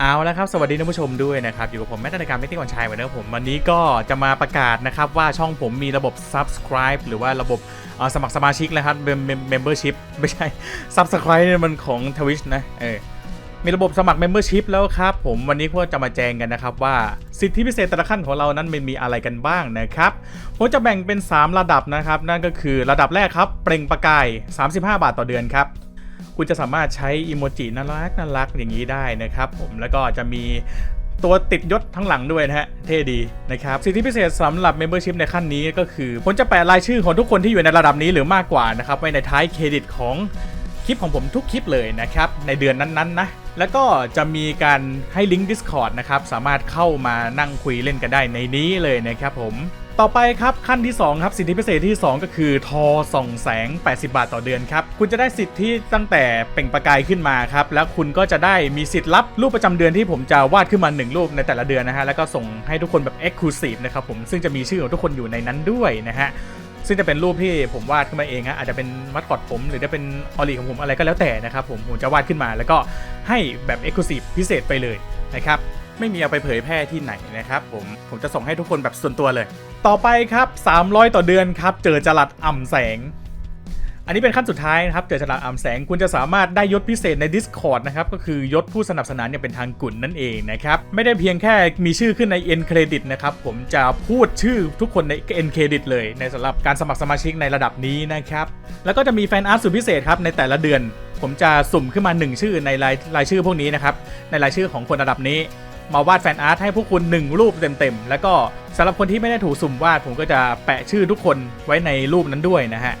เอาแล้วครับ สวัสดีท่านผู้ชมด้วยนะครับ อยู่กับผมแม่ธนการไม่ติก่อนชัยเหมือนเดิมผมวันนี้ก็จะมาประกาศนะครับ ว่าช่องผมมีระบบ subscribe หรือว่าระบบสมัครสมาชิกนะครับ membership ไม่ใช่ subscribe เนี่ยมันของ Twitch นะเออมีระบบสมัคร Membership แล้วครับ ผมวันนี้พวกจะมาแจ้งกันนะครับว่าสิทธิพิเศษแต่ละขั้นของเรานั้นมันมีอะไรกันบ้างนะครับผมจะแบ่งเป็น 3 ระดับนะครับ นั่นก็คือระดับแรกครับ เปล่งประกาย 35 บาทต่อเดือนครับ คุณจะสามารถใช้อิโมจิน่ารักน่ารักอย่างนี้ได้นะครับ ผมแล้วก็จะมีตัวติดยศทั้งหลังด้วยนะฮะ เท่ดีนะครับ สิทธิพิเศษสำหรับ Membership ในขั้นนี้ก็คือผมจะแปะรายชื่อของทุกคนที่อยู่ในระดับนี้หรือมากกว่านะครับ ไว้ในท้ายเครดิตของคลิปของผมทุกคลิปเลยนะครับ ในเดือนนั้นๆนะ แล้วก็จะมีการให้ลิงก์ Discord นะครับ สามารถเข้ามานั่งคุยเล่นกันได้ในนี้เลยนะครับผมต่อไปครับขั้นที่ 2 ครับสิทธิพิเศษที่ 2 ก็คือทอส่องแสง 80 บาทต่อเดือนครับ คุณจะได้สิทธิตั้งแต่เปล่งประกายขึ้นมาครับ แล้วคุณก็จะได้มีสิทธิ์รับรูปประจำเดือนที่ผมจะวาดขึ้นมา 1 รูปในแต่ละเดือนนะฮะ แล้วก็ส่งให้ทุกคนแบบ Exclusive นะครับผมซึ่งจะมีชื่อของทุกคนอยู่ในนั้นด้วยนะฮะ ซึ่งจะเป็นรูปที่ผมวาดขึ้นมาเองฮะอาจจะเป็นมัดกอดผม หรือจะเป็นออรีของผมอะไรก็แล้วแต่นะครับผมผมจะวาดขึ้นมา แล้วก็ให้แบบเอ็กซ์คลูซีฟพิเศษไปเลยนะครับไม่มีเอาไปเผยแพร่ที่ไหนนะครับผมผมจะส่งให้ทุกคนแบบส่วนตัวเลย ต่อไปครับ 300 ต่อเดือนครับ เจอจรัดอ่ำแสง อันนี้เป็นขั้นสุดท้ายนะครับ เจอฉลาดอ่ำแสงคุณจะสามารถได้ยศพิเศษใน Discord นะครับ ก็คือยศผู้สนับสนุนเนี่ยเป็นทางกุ่นนั่นเองนะครับ ไม่ได้เพียงแค่มีชื่อขึ้นใน End Credit นะครับ ผมจะพูดชื่อทุกคนใน End Credit เลยในสำหรับการสมัครสมาชิกในระดับนี้นะครับ แล้วก็จะมีแฟนอาร์ตสุดพิเศษครับในแต่ละเดือน ผมจะสุ่มขึ้นมา 1 ชื่อในรายรายชื่อพวกนี้นะครับในรายชื่อของคนระดับนี้มาวาดแฟนอาร์ตให้พวกคุณ 1 รูปเต็มๆ แล้วก็สำหรับคนที่ไม่ได้ถูกสุ่มวาด ผมก็จะแปะชื่อทุกคนไว้ในรูปนั้นด้วยนะฮะ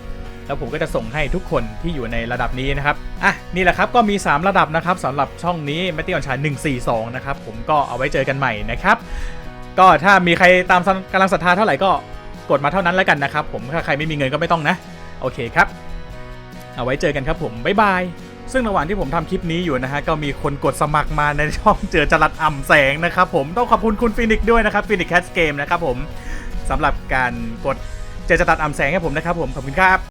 แล้วผมก็จะส่งให้ทุกคนที่อยู่ในระดับนี้นะครับอะนี่แหละครับก็มี 3 ระดับนะครับสำหรับช่องนี้แมตติออนชาย142 นะครับผมก็เอาไว้เจอกันใหม่นะครับก็ถ้ามีใครตามกำลังศรัทธาเท่าไหร่ก็กดมาเท่านั้นแล้วกันนะครับผมถ้าใครไม่มีเงินก็ไม่ต้องนะโอเคครับ เอาไว้เจอกันครับผมบ๊ายบายซึ่งระหว่างที่ผมทำคลิปนี้อยู่นะฮะก็มีคนกดสมัครมาในช่องเจอจรัดอ่ำแสงนะครับผมต้องขอบคุณคุณฟินิกด้วยนะครับฟินิกแคสเกมนะครับผมสำหรับการกดเจอจรัดอ่ำแสงให้ผมนะครับผมขอบคุณครับ